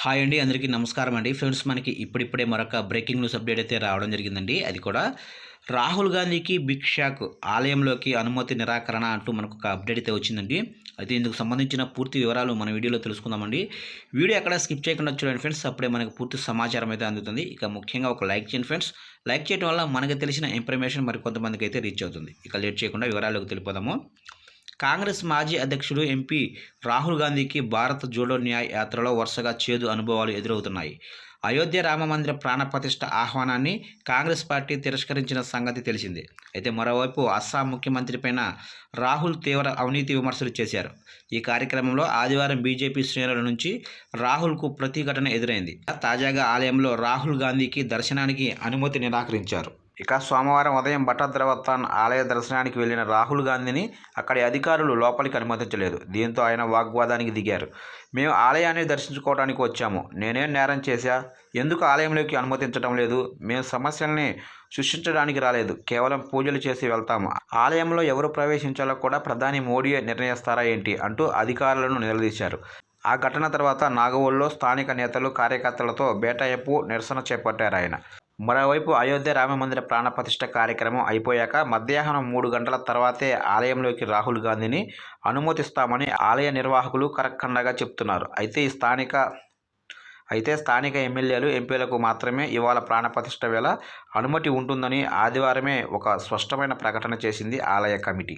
Hi అండి అందరికీ నమస్కారం అండి. ఫ్రెండ్స్ మనకి ఇప్పుడిప్పుడే మరొక బ్రేకింగ్ న్యూస్ అప్డేట్ అయితే రావడం జరిగిందండి. అది కూడా రాహుల్ గాంధీకి బిగ్ షాక్ ఆలయంలోకి అనుమతి నిరాకరణ అంటూ మనకు ఒక అప్డేట్ అయితే వచ్చిందండి. అయితే ఇందుకు సంబంధించిన పూర్తి వివరాలు మన వీడియోలో తెలుసుకుందామండి. వీడియో ఎక్కడ స్కిప్ చేయకుండా చూడండి ఫ్రెండ్స్. అప్పుడే మనకు పూర్తి సమాచారం అయితే అందుతుంది. ఇక ముఖ్యంగా ఒక లైక్ చేయండి ఫ్రెండ్స్. లైక్ చేయడం వల్ల మనకు తెలిసిన ఇన్ఫర్మేషన్ మరి కొంతమందికి అయితే రీచ్ అవుతుంది. ఇక లేట్ చేయకుండా వివరాలకు తెలిపోదాము కాంగ్రెస్ మాజీ అధ్యక్షుడు ఎంపీ రాహుల్ గాంధీకి భారత్ జోడో న్యాయ యాత్రలో వరుసగా చేదు అనుభవాలు ఎదురవుతున్నాయి. అయోధ్య రామమందిర ప్రాణప్రతిష్ఠ ఆహ్వానాన్ని కాంగ్రెస్ పార్టీ తిరస్కరించిన సంగతి తెలిసిందే. అయితే మరోవైపు అస్సాం ముఖ్యమంత్రి పైన రాహుల్ తీవ్ర అవినీతి విమర్శలు చేశారు. ఈ కార్యక్రమంలో ఆదివారం బీజేపీ శ్రేణుల నుంచి రాహుల్కు ప్రతిఘటన ఎదురైంది. తాజాగా ఆలయంలో రాహుల్ గాంధీకి దర్శనానికి అనుమతి నిరాకరించారు. ఇక సోమవారం ఉదయం భట్టద్రవత్తాన్ ఆలయ దర్శనానికి వెళ్ళిన రాహుల్ గాంధీని అక్కడి అధికారులు లోపలికి అనుమతించలేదు. దీంతో ఆయన వాగ్వాదానికి దిగారు. మేము ఆలయాన్ని దర్శించుకోవడానికి వచ్చాము. నేనేం నేరం చేశా? ఎందుకు ఆలయంలోకి అనుమతించడం లేదు? మేము సమస్యల్ని సృష్టించడానికి రాలేదు. కేవలం పూజలు చేసి వెళ్తాము. ఆలయంలో ఎవరు ప్రవేశించాలో కూడా ప్రధాని మోడీయే నిర్ణయిస్తారా ఏంటి? అంటూ అధికారులను నిలదీశారు. ఆ ఘటన తర్వాత నాగవోల్లో స్థానిక నేతలు కార్యకర్తలతో బేటాయపు నిరసన చేపట్టారు ఆయన. మరోవైపు అయోధ్య రామమందిర ప్రాణప్రతిష్ఠ కార్యక్రమం అయిపోయాక మధ్యాహ్నం మూడు గంటల తర్వాతే ఆలయంలోకి రాహుల్ గాంధీని అనుమతిస్తామని ఆలయ నిర్వాహకులు కరక్కండగా చెప్తున్నారు. అయితే ఈ స్థానిక అయితే స్థానిక ఎమ్మెల్యేలు ఎంపీలకు మాత్రమే ఇవాళ ప్రాణప్రతిష్ఠ వేళ అనుమతి ఉంటుందని ఆదివారమే ఒక స్పష్టమైన ప్రకటన చేసింది ఆలయ కమిటీ.